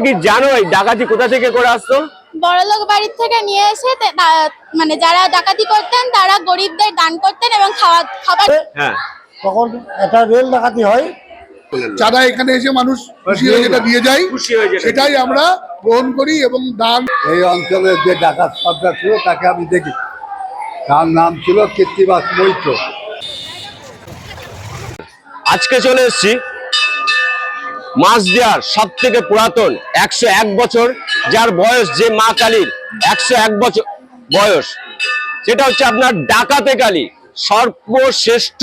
কি জানো এই ডাকাতি কোথা থেকে করে আসতো বড়লোক বাড়ির থেকে নিয়ে এসে মানে যারা ডাকাতি করতেন তারা গরিবদের দান করতেন এবং খাওয়া খাবার হ্যাঁ। তখন একটা রেল ডাকাতি হয়। চাঁদা এখানে এসে মানুষ খুশি হয়ে যেটা দিয়ে যায় হয়ে সেটাই আমরা গ্রহণ করি এবং দান এই অঞ্চলের যে ডাকাত সর্দার ছিল তাকে আমি দেখি। তার নাম ছিল কীর্তিবাস মৈত্র। আজকে চলে এসেছি মাছদিয়ার সব থেকে পুরাতন একশো এক বছর, যার বয়স যে মা কালীর একশো এক বছর বয়স। সেটা হচ্ছে আপনার ডাকাতে কালী। সর্বশ্রেষ্ঠ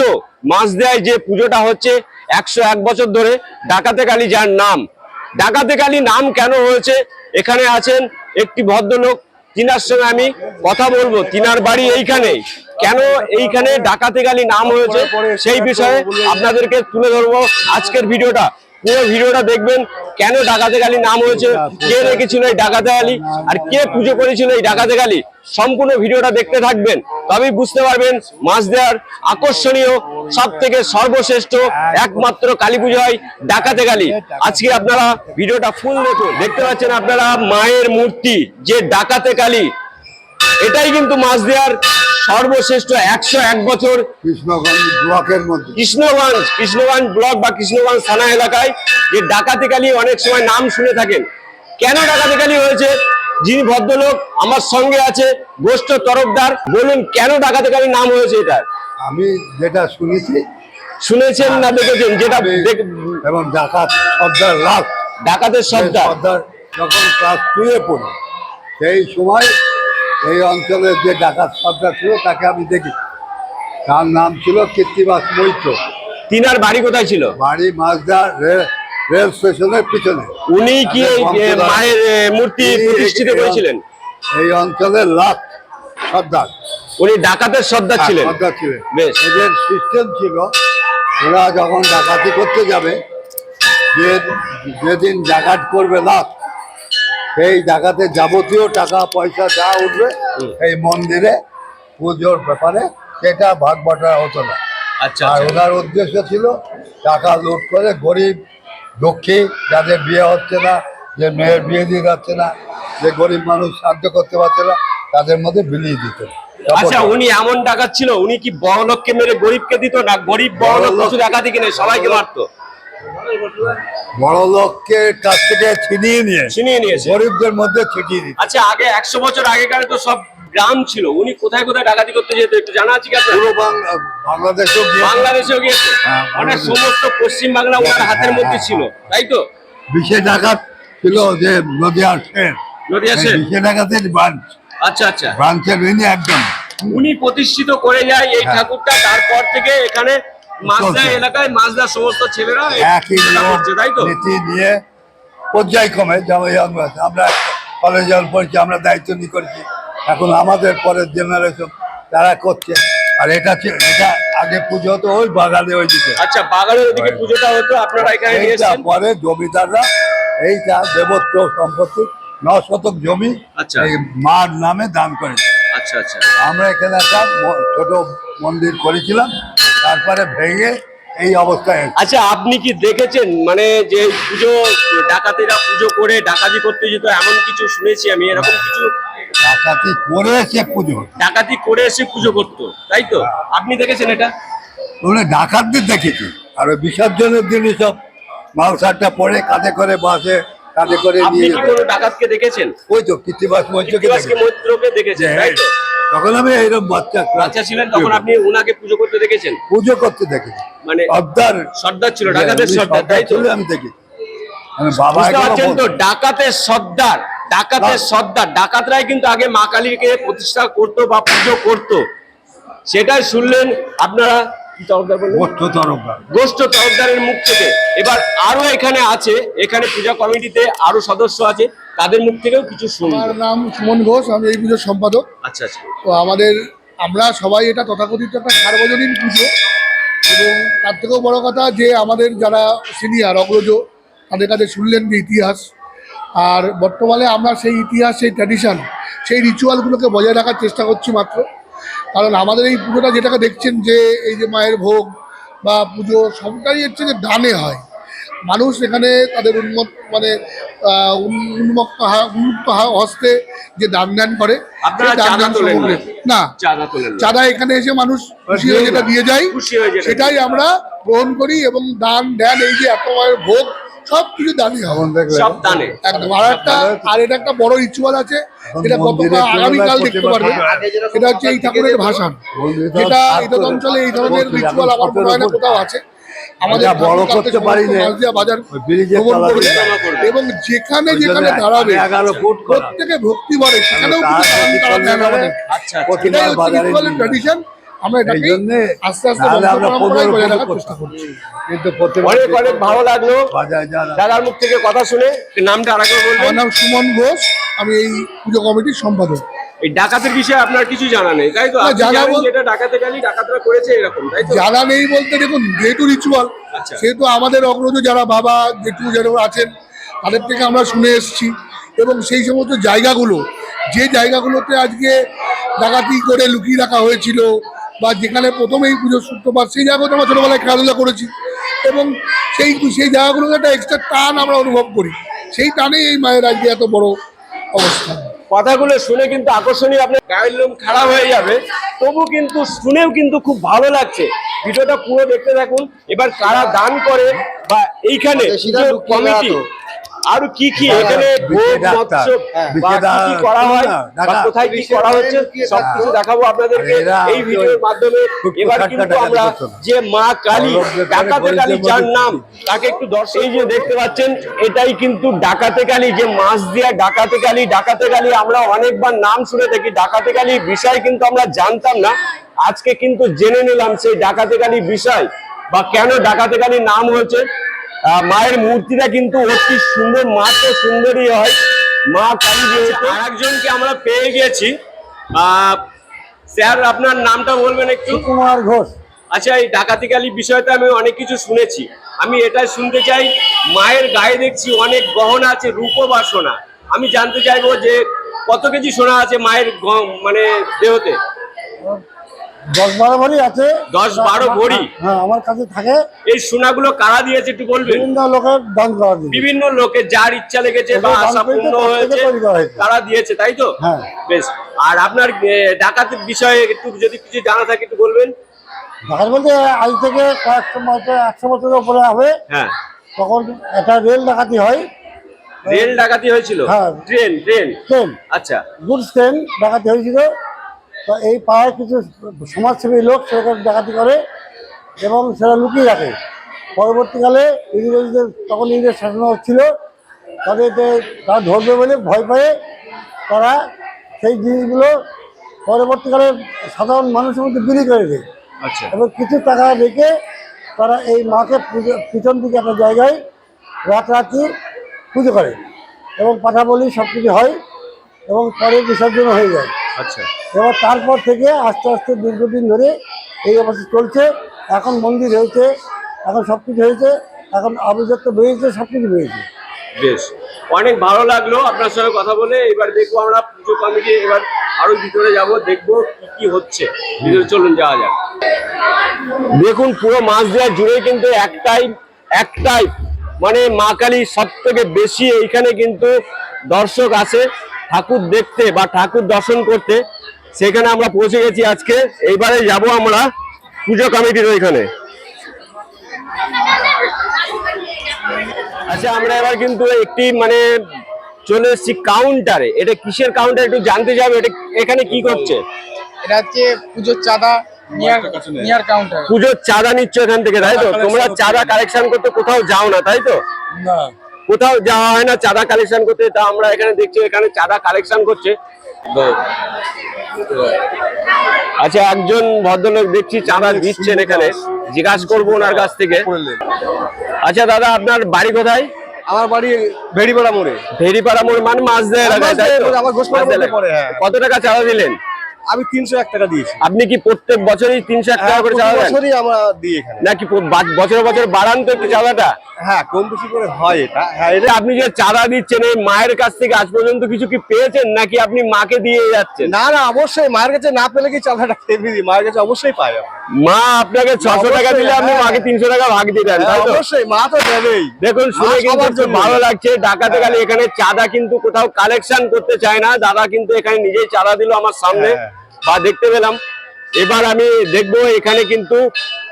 মাছদিয়ায় যে পুজোটা হচ্ছে একশো এক বছর ধরে ডাকাতে কালী যার নাম। ডাকাতে কালী নাম কেন হয়েছে? এখানে আছেন একটি ভদ্রলোক, তিনার সঙ্গে আমি কথা বলব। তিনার বাড়ি এইখানে। কেন এইখানে ডাকাতে কালী নাম হয়েছে? সেই বিষয়ে আপনাদেরকে তুলে ধরবো আজকের ভিডিওটা। পুরো ভিডিওটা দেখবেন কেন ডাকাতে গালি নাম হয়েছে কে রেখেছিল এই ডাকাতে কালী আর কে পুজো করেছিল এই ডাকাতে গালি সম্পূর্ণ ভিডিওটা দেখতে থাকবেন। তবেই বুঝতে পারবেন মাছ দেওয়ার আকর্ষণীয় সব থেকে সর্বশ্রেষ্ঠ একমাত্র কালী পুজো হয় ডাকাতে গালি। আজকে আপনারা ভিডিওটা ফুল দেখুন। দেখতে পাচ্ছেন আপনারা মায়ের মূর্তি যে ডাকাতে কালী এটাই কিন্তু মাছ দেওয়ার সর্বশ্রেষ্ঠ একশো এক বছর কৃষ্ণগঞ্জ ব্লকের মধ্যে। কৃষ্ণগঞ্জ কৃষ্ণগঞ্জ ব্লক বা কৃষ্ণগঞ্জ থানা এলাকায় যে ডাকাতি কালী অনেক সময় নাম শুনে থাকেন। কেন ডাকাতি কালী হয়েছে? যিনি ভদ্রলোক আমার সঙ্গে আছে গোষ্ঠ তরফদার। বলুন কেন ডাকাতি কালী নাম হয়েছে এটা? আমি যেটা শুনেছি শুনেছেন না দেখেছেন? যেটা এবং ডাকাত সর্দার লাভ ডাকাতের সর্দার। সর্দার যখন ক্লাস টুয়ে পড়ি সেই সময় এই অঞ্চলের যে ডাকাত সর্দার ছিল তাকে আমি দেখি। তার নাম ছিল কীর্তিবাস মৈত্র। তিনার বাড়ি কোথায় ছিল? বাড়ি মাছদা রে- রেল স্টেশনের পিছনে। উনি কি মায়ের মূর্তি প্রতিষ্ঠিত করেছিলেন? এই অঞ্চলের লাখ সর্দার। উনি ডাকাতের সর্দার ছিলেন। সর্দার ছিলেন। বেশ। এদের সিস্টেম ছিল ওরা যখন ডাকাতি করতে যাবে যে যেদিন ডাকাত করবে লাখ সেই ডাকাতে যাবতীয় টাকা পয়সা যা উঠবে এই মন্দিরে পুজোর ব্যাপারে সেটা ভাগ বাটা হতো না। আচ্ছা আর আচ্ছা। ওনার উদ্দেশ্য ছিল টাকা লুট করে গরিব দুঃখী যাদের বিয়ে হচ্ছে না যে মেয়ের বিয়ে দিয়ে যাচ্ছে না যে গরিব মানুষ সাহায্য করতে পারছে না তাদের মধ্যে বিলিয়ে দিত। আচ্ছা উনি এমন টাকা ছিল উনি কি বড় লোককে মেরে গরিবকে দিত না? গরিব বড় লোক শুধু ডাকাতি কিনে সবাইকে মারতো। বড় লোকের কাছ থেকে ছিনিয়ে নিয়ে ছিনিয়ে নিয়েছে। গরিবদের মধ্যে ছিটিয়ে দিত আচ্ছা আগে একশো বছর আগেকার তো সব গ্রাম ছিল। উনি কোথায় কোথায় ডাকাতি করতে যেত একটু জানা আছে কি পুরো বাংলাদেশেও বাংলাদেশেও গিয়েছে? হ্যাঁ, সমস্ত পশ্চিম বাংলা ওনার হাতের মধ্যে ছিল তাই তো? বিশে ডাকাত ছিল যে নদিয়া শের নদিয়া এই শের। ডাকাতের ব্রাঞ্চ। আচ্ছা আচ্ছা। ব্রাঞ্চের একদম। উনি প্রতিষ্ঠিত করে যায় এই হ্যাঁ। ঠাকুরটা তারপর থেকে এখানে মাছদা এলাকায় মাছদার সমস্ত ছেলেরা একই করছে, তাই তো? নীতি নিয়ে পর্যায়ক্রমে আমরা কলেজে পড়ছি আমরা দায়িত্ব নিয়ে করছি। এখন আমাদের পরের জেনারেশন তারা করছে। আর এটা এটা আগে পুজো হতো ওই বাগানে ওই দিকে। আচ্ছা বাগানের পুজোটা হতো আপনারা এখানে পরে জমিদাররা এইটা দেবত্ব সম্পত্তি ন শতক জমি আচ্ছা। এই মার নামে দান করে আচ্ছা আচ্ছা। আমরা এখানে একটা ছোট মন্দির করেছিলাম। তারপরে ভেঙে এই অবস্থায় আচ্ছা আপনি কি দেখেছেন? মানে যে পুজো ডাকাতিরা পুজো করে ডাকাতি করতে যেত এমন কিছু শুনেছি আমি এরকম কিছু? ডাকাতি করে সে পুজো ডাকাতি করে এসে পুজো করতো তাই তো? আপনি দেখেছেন এটা? ওগুলো ডাকাতদের দেখেছি। আর বিসর্জনের দিনই সব মালসারটা পরে কাঁধে করে বাসে কাঁধে করে নিয়ে কোনো ডাকাতকে দেখেছেন? ওই তো কৃত্তিবাস মঞ্চকে কৃত্তিবাসকে দেখেছি। মৈত্রকে দেখেছেন তাই তো? তখন আমি এইরকম বাচ্চা বাচ্চা ছিলেন তখন আপনি উনাকে পুজো করতে দেখেছেন? পুজো করতে দেখেছি। মানে সর্দার। সর্দার ছিল ডাকাতের সর্দার তাই তো? আমি দেখি। আমি বাবা পারছেন তো ডাকাতের সর্দার ডাকাতের সর্দার ডাকাতরাই কিন্তু আগে মা কালীকে প্রতিষ্ঠা করতো বা পুজো করতো। সেটাই শুনলেন আপনারা? গোষ্ঠ তরফদার গোষ্ঠ তরফদারের মুখ থেকে। এবার আরও এখানে আছে এখানে পূজা কমিটিতে আরও সদস্য আছে তাদের মুখ থেকেও কিছু শুনব। আমার নাম সুমন ঘোষ আমি এই পুজোর সম্পাদক। আচ্ছা আচ্ছা। তো আমাদের আমরা সবাই এটা তথাকথিত একটা সার্বজনীন পুজো এবং তার থেকেও বড় কথা যে আমাদের যারা সিনিয়র অগ্রজ তাদের কাছে শুনলেন যে ইতিহাস। আর বর্তমানে আমরা সেই ইতিহাস সেই ট্র্যাডিশন সেই রিচুয়ালগুলোকে বজায় রাখার চেষ্টা করছি মাত্র। কারণ আমাদের এই পুজোটা যেটাকে দেখছেন যে এই যে মায়ের ভোগ বা পুজো সবটাই হচ্ছে যে দানে হয়। মানুষ এখানে তাদের উন্মত মানে উন্মুক্ত উন্মুক্ত হস্তে যে দান দান করে। না? চাঁদা এখানে এসে মানুষ খুশি হয়ে যেটা দিয়ে যায় সেটাই আমরা গ্রহণ করি এবং দান দেন এই যে এত ভোগ সব কিছু হবে সব দানে একদম। আর একটা আর এটা একটা বড় রিচুয়াল আছে। এখন যেটা আগামীকাল দেখতে পারবে। সেটা হচ্ছে এই ঠাকুরের ভাষণ। করে অঞ্চলে এই ধরনের রিচুয়াল আমার মনে হয় না কোথাও আছে। আমাদের বড় করতে পারি বাজার। এবং যেখানে যেখানে দাঁড়াবে। প্রত্যেকে ভক্তি ভরে সেখানেও দান দেন আচ্ছা ট্র্যাডিশন আমরা এই আস্তে আস্তে। চেষ্টা করছি। কিন্তু অনেক অনেক ভালো লাগল। দাদার মুখ থেকে কথা শুনে নামটা আরেকবার আমার নাম সুমন ঘোষ আমি এই পুজো কমিটির সম্পাদক। এই ডাকাতের বিষয়ে আপনার কিছু জানা নেই তাই তো? না, জানা যেটা ডাকাতে গেলি ডাকাতরা করেছে এরকম তাই তো? জানা নেই বলতে দেখুন যেহেতু রিচুয়াল আচ্ছা। সেহেতু আমাদের অগ্রজ যারা বাবা জেঠু যারা আছেন তাদের থেকে আমরা শুনে এসেছি। এবং সেই সমস্ত জায়গাগুলো যে জায়গাগুলোতে আজকে ডাকাতি করে লুকিয়ে রাখা হয়েছিল বা যেখানে প্রথমে এই পুজোর সূত্রপাত সেই জায়গাগুলোতে আমরা ছোটোবেলায় খেলাধুলা করেছি। এবং সেই সেই জায়গাগুলোতে একটা এক্সট্রা টান আমরা অনুভব করি। সেই টানেই এই মায়ের আজকে এত বড় অবস্থান কথাগুলো শুনে কিন্তু আকর্ষণীয় আপনার গায়ের লোম খারাপ হয়ে যাবে। তবু কিন্তু শুনেও কিন্তু খুব ভালো লাগছে। ভিডিওটা পুরো দেখতে থাকুন। এবার কারা দান করে বা এইখানে কমিটি আর কি কি এখানে করা হয় কোথায় কি করা হচ্ছে সবকিছু দেখাবো আপনাদেরকে এই ভিডিওর মাধ্যমে। এবার কিন্তু আমরা যে মা কালী ডাকাতে কালী যার নাম তাকে একটু দর্শক যে দেখতে পাচ্ছেন এটাই কিন্তু ডাকাতে কালী যে মাছ দিয়া ডাকাতে কালী ডাকাতে কালী আমরা অনেকবার নাম শুনে থাকি ডাকাতে কালীর বিষয় কিন্তু আমরা জানতাম না। আজকে কিন্তু জেনে নিলাম সেই ডাকাতে কালী বিষয় বা কেন ডাকাতে কালীর নাম হয়েছে। মায়ের মূর্তিটা কিন্তু অতি সুন্দর মা তো সুন্দরই হয়। মা কালী যেহেতু আর একজনকে আমরা পেয়ে গেছি। আহ স্যার আপনার নামটা বলবেন একটু? কুমার ঘোষ। আচ্ছা এই ডাকাতি কালী বিষয়টা আমি অনেক কিছু শুনেছি। আমি এটাই শুনতে চাই মায়ের গায়ে দেখছি অনেক গহনা আছে রূপো বা সোনা আমি জানতে চাইব যে কত কেজি সোনা আছে মায়ের গ- মানে দেহতে? দশ বারো ভরি আছে। দশ বারো ভরি? হ্যাঁ আমার কাছে থাকে। এই সোনাগুলো কারা দিয়েছে একটু বলবেন? বিভিন্ন লোকের দান করা বিভিন্ন লোকে যার ইচ্ছা লেগেছে বা আশা পূর্ণ হয়েছে তৈরি দিয়েছে তাই তো? হ্যাঁ। বেশ। আর আপনার ডাকাতির বিষয়ে একটু যদি কিছু জানা থাকে একটু বলবেন? ঢাকার বলতে আজ থেকে কয়েকশো বছর একশো বছরের উপরে হবে। হ্যাঁ। তখন একটা রেল ডাকাতি হয়। রেল ডাকাতি হয়েছিল? হ্যাঁ। Train train? ট্রেন। আচ্ছা। গুডস ট্রেন ডাকাতি হয়েছিল। তো এই পাড়ায় কিছু সমাজসেবী লোক সেরকম ডাকাতি করে এবং সেটা লুকিয়ে রাখে। পরবর্তীকালে ইংরেজদের তখন ইংরেজ শাসন হচ্ছিল তাদেরকে তারা ধরবে বলে ভয় পেয়ে তারা সেই জিনিসগুলো পরবর্তীকালে সাধারণ মানুষের মধ্যে বিলি করে দেয়। আচ্ছা। এবং কিছু টাকা রেখে তারা এই মাকে পুজো পিছন দিকে একটা জায়গায় রাতারাতি পুজো করে। এবং পাঠা বলি সব কিছু হয় এবং পরে বিসর্জন হয়ে যায়। আচ্ছা। এবার তারপর থেকে আস্তে আস্তে দীর্ঘদিন ধরে এই অবস্থা চলছে। এখন মন্দির হয়েছে এখন সব কিছু হয়েছে এখন আভিজাত্য বেরিয়েছে সব কিছু বেরিয়েছে। বেশ। অনেক ভালো লাগল আপনার সঙ্গে কথা বলে। এবার দেখব আমরা পুজো কমিটি এবার আরও ভিতরে যাব দেখব কি কি হচ্ছে। ভিতরে চলুন যাওয়া যাক। দেখুন পুরো মাছ দেওয়া জুড়ে কিন্তু একটাই একটাই মানে মা কালী সব থেকে বেশি এইখানে কিন্তু দর্শক আছে ঠাকুর দেখতে বা ঠাকুর দর্শন করতে সেখানে আমরা পৌঁছে গেছি আজকে। এইবারে যাব আমরা পুজো কমিটির ওইখানে। আচ্ছা আমরা এবার কিন্তু একটি মানে চলে এসেছি কাউন্টারে। এটা কিসের কাউন্টার একটু জানতে যাবে এটা এখানে কি করছে? এটা হচ্ছে পুজোর চাঁদা নিয়ার নিয়ার কাউন্টার। পুজোর চাঁদা নিচ্ছ এখান থেকে তাই তো? তোমরা চাঁদা কালেকশন করতে কোথাও যাও না তাই তো? না। কোথাও যাওয়া হয় না চাঁদা কালেকশন করতে তা আমরা এখানে দেখছি এখানে চাঁদা কালেকশন করছে। আচ্ছা একজন ভদ্রলোক দেখছি চাঁদা দিচ্ছেন এখানে। জিজ্ঞাসা করব ওনার কাছ থেকে। আচ্ছা দাদা আপনার বাড়ি কোথায়? আমার বাড়ি ভেড়িপাড়া মোড়ে। ভেরিপাড়া মোড় মানে মাছ দেয়? আমার পড়ে, হ্যাঁ। কত টাকা চাঁদা দিলেন? আমি তিনশো এক টাকা দিয়েছি। আপনি কি প্রত্যেক বছরই তিনশো এক টাকা করে প্রতি চাঁদা বছরই আমরা দিই এখানে। নাকি বছরে বছর বাড়ান তো একটু চাঁদাটা হ্যাঁ কম বেশি করে হয় এটা। হ্যাঁ এটা আপনি যে চাঁদা দিচ্ছেন এই মায়ের কাছ থেকে আজ পর্যন্ত কিছু কি পেয়েছেন নাকি আপনি মাকে দিয়ে যাচ্ছেন? না না অবশ্যই মায়ের কাছে না পেলে কি চাঁদাটা খেয়ে দিই মায়ের কাছে অবশ্যই পাই। মা আপনাকে ছশো টাকা দিলে আপনি হ্যাঁ। মাকে তিনশো টাকা ভাগ দিয়ে দেন হ্যাঁ, অবশ্যই মা তো দেবেই। দেখুন শুনে কিন্তু। ভালো লাগছে। ডাকাতে গেলে এখানে চাঁদা কিন্তু কোথাও কালেকশন করতে চায় না। দাদা কিন্তু এখানে নিজেই চাঁদা দিল আমার সামনে। হ্যাঁ। বা দেখতে পেলাম। এবার আমি দেখব এখানে কিন্তু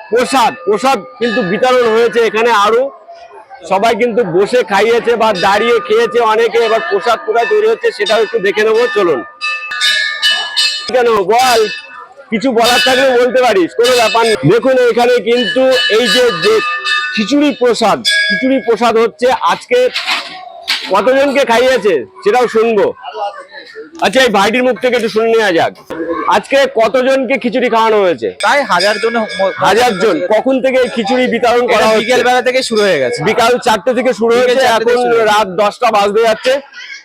প্রসাদ। প্রসাদ কিন্তু বিতরণ হয়েছে এখানে আরও। সবাই কিন্তু বসে খাইয়েছে বা দাঁড়িয়ে খেয়েছে অনেকে। এবার প্রসাদ কোথায় তৈরি হচ্ছে সেটাও একটু দেখে নেব। চলুন। কেন? বল। কিছু বলার থাকলে বলতে পারিস। কোনো ব্যাপার দেখুন, এখানে কিন্তু এই যে যে খিচুড়ি প্রসাদ খিচুড়ি প্রসাদ হচ্ছে আজকে কতজনকে খাইয়েছে সেটাও শুনব। আচ্ছা এই ভাইটির মুখ থেকে একটু শুনে নেওয়া যাক। আজকে কতজনকে খিচুড়ি খাওয়ানো হয়েছে? প্রায় হাজার জন হাজার জন। কখন থেকে এই খিচুড়ি বিতরণ করা হচ্ছে? বিকেল বেলা থেকে শুরু হয়ে গেছে। বিকাল চারটে থেকে শুরু হয়েছে এখন রাত দশটা বাজতে যাচ্ছে।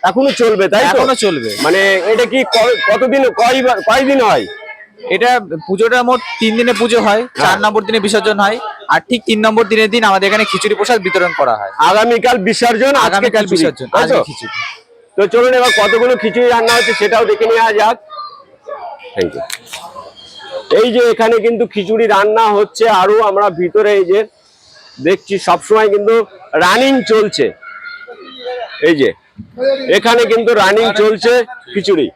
এখনও চলবে তাই এখনও চলবে। মানে এটা কি কতদিন কয়বার কয়দিন হয়? এটা পুজোটা মোট তিন দিনে পুজো হয় চার নম্বর দিনে বিসর্জন হয় আর ঠিক তিন নম্বর দিনের দিন আমাদের এখানে খিচুড়ি প্রসাদ বিতরণ করা হয়। আগামীকাল বিসর্জন আগামীকাল বিসর্জন? আজকে খিচুড়ি। তো চলুন এবার কতগুলো খিচুড়ি রান্না হচ্ছে সেটাও দেখে নেওয়া যাক। থ্যাংক ইউ এই যে এখানে কিন্তু খিচুড়ি রান্না হচ্ছে আরও আমরা ভিতরে এই যে দেখছি সবসময় কিন্তু রানিং চলছে। এই যে এখানে কিন্তু রানিং চলছে খিচুড়ি।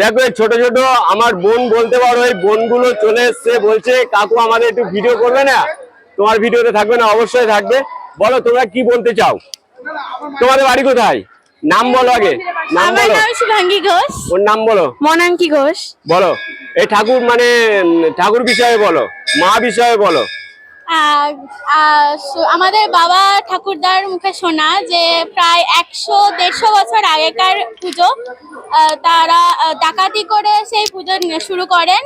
দেখো ছোট ছোট আমার বোন বলতে পারো এই বোনগুলো চলে এসছে বলছে কাকু আমাদের একটু ভিডিও করবে না? তোমার ভিডিওতে থাকবে না অবশ্যই থাকবে। বলো তোমরা কি বলতে চাও? তোমাদের বাড়ি কোথায়? নাম বলো আগে নাম বলো। শুভাঙ্গী ঘোষ। ওর নাম বলো। মনাঙ্কি ঘোষ। বলো এই ঠাকুর মানে ঠাকুর বিষয়ে বলো মা বিষয়ে বলো। আমাদের বাবা ঠাকুরদার মুখে শোনা যে প্রায় একশো দেড়শো বছর আগেকার পুজো। তারা ডাকাতি করে সেই পুজো শুরু করেন।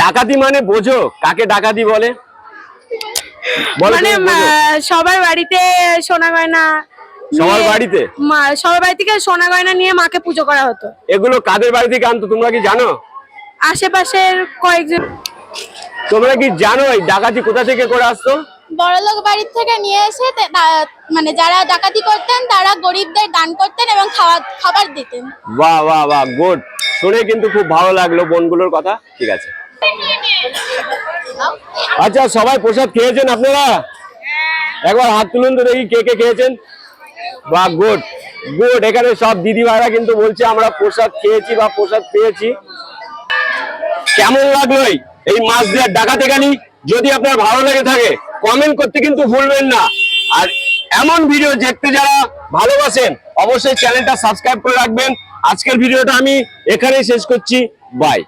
ডাকাতি মানে বোঝো কাকে ডাকাতি বলো? মানে সবার বাড়িতে সোনা গয়না সবার বাড়িতে? মা- সবার বাড়ি থেকে সোনা গয়না নিয়ে মাকে পুজো করা হতো। এগুলো কাদের বাড়ি থেকে আনতো তোমরা কি জানো? আশেপাশের কয়েকজন তোমরা কি জানো এই ডাকাতি কোথা থেকে করে আসতো? বড়লোক বাড়ির থেকে নিয়ে এসে মানে যারা ডাকাতি করতেন তারা গরিবদের দান করতেন এবং খাওয়া খাবার দিতেন। বাহ বাহ বাহ গুড। শুনে কিন্তু খুব ভালো লাগল বোনগুলোর কথা। ঠিক আছে। আচ্ছা সবাই প্রসাদ খেয়েছেন আপনারা? একবার হাত তুলুন তো দেখি কে কে খেয়েছেন। বাহ গুড গুড এখানে সব দিদি ভাইরা কিন্তু বলছে, আমরা প্রসাদ খেয়েছি বা প্রসাদ পেয়েছি। কেমন লাগল এই মাছ দেওয়ার ডাকাতে গেলি যদি আপনার ভালো লেগে থাকে কমেন্ট করতে কিন্তু ভুলবেন না। আর এমন ভিডিও দেখতে যারা ভালোবাসেন, অবশ্যই চ্যানেলটা সাবস্ক্রাইব করে রাখবেন। আজকের ভিডিওটা আমি এখানেই শেষ করছি। বাই